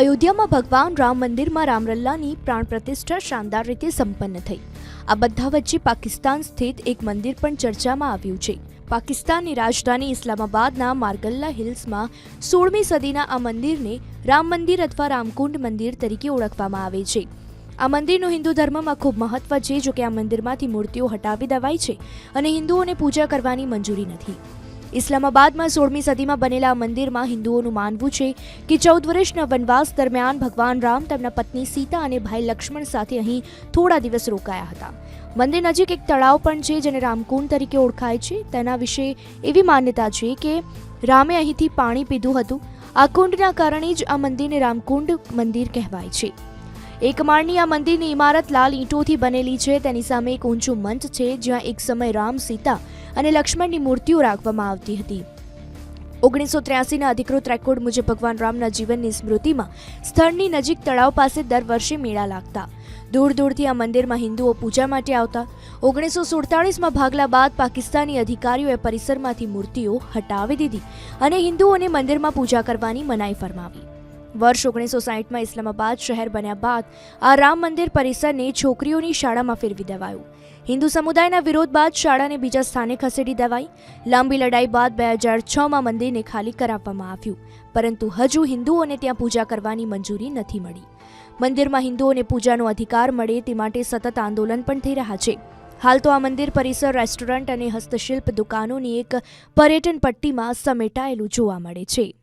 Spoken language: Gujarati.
અયોધ્યામાં ભગવાન રામ મંદિરમાં રામલલ્લાની પ્રાણ પ્રતિષ્ઠા શાનદાર રીતે સંપન્ન થઈ. આ બધા વચ્ચે પાકિસ્તાન સ્થિત એક મંદિર પણ ચર્ચામાં આવ્યું છે. પાકિસ્તાનની રાજધાની ઇસ્લામાબાદના માર્ગલ્લા હિલ્સમાં સોળમી સદીના આ મંદિરને રામ મંદિર અથવા રામકુંડ મંદિર તરીકે ઓળખવામાં આવે છે. આ મંદિરનું હિન્દુ ધર્મમાં ખૂબ મહત્વ છે, જોકે આ મંદિરમાંથી મૂર્તિઓ હટાવી દેવાય છે અને હિન્દુઓને પૂજા કરવાની મંજૂરી નથી. ઇસ્લામાબાદમાં સોળમી સદીમાં બનેલા મંદિરમાં હિન્દુઓનું માનવું છે કે ચૌદ વર્ષના વનવાસ દરમિયાન ભગવાન રામ તેમના પત્ની સીતા અને ભાઈ લક્ષ્મણ સાથે અહીં થોડા દિવસ રોકાયા હતા. મંદિર નજીક એક તળાવ પણ છે જેને રામકુંડ તરીકે ઓળખાય છે. તેના વિશે એવી માન્યતા છે કે રામે અહીંથી પાણી પીધું હતું. આ કુંડના કારણે જ આ મંદિરને રામકુંડ મંદિર કહેવાય છે. એક માળની આ મંદિરની ઇમારત લાલ ઈંટોથી બનેલી છે. તેની સામે એક ઊંચું મંચ છે, જ્યાં એક સમય રામ, સીતા અને લક્ષ્મણની મૂર્તિઓ રાખવામાં આવતી હતી. ઓગણીસો ત્ર્યાસીના અધિકૃત રેકોર્ડ મુજબ ભગવાન રામના જીવનની સ્મૃતિમાં સ્થળની નજીક તળાવ પાસે દર વર્ષે મેળા લાગતા. દૂર દૂરથી આ મંદિરમાં હિન્દુઓ પૂજા માટે આવતા. ઓગણીસો સુડતાળીસમાં ભાગલા બાદ પાકિસ્તાની અધિકારીઓએ પરિસરમાંથી મૂર્તિઓ હટાવી દીધી અને હિન્દુઓને મંદિરમાં પૂજા કરવાની મનાઈ ફરમાવી. વર્ષ ઓગણીસો સાહીઠમાં ઇસ્લામાબાદ શહેર બન્યા બાદ આ રામ મંદિર પરિસરને છોકરીઓની શાળામાં ફેરવી દેવાયું. હિન્દુ સમુદાયના વિરોધ બાદ શાળાને બીજા સ્થાને ખસેડી દેવાઈ. લાંબી લડાઈ બાદ બે હજાર છમાં મંદિરને ખાલી કરાવવામાં આવ્યું. પરંતુ હજુ હિન્દુઓને ત્યાં પૂજા કરવાની મંજૂરી નથી મળી. મંદિરમાં હિન્દુઓને પૂજાનો અધિકાર મળે તે માટે સતત આંદોલન પણ થઈ રહ્યા છે. હાલ તો આ મંદિર પરિસર રેસ્ટોરન્ટ અને હસ્તશિલ્પ દુકાનોની એક પર્યટન પટ્ટીમાં સમેટાયેલું જોવા મળે છે.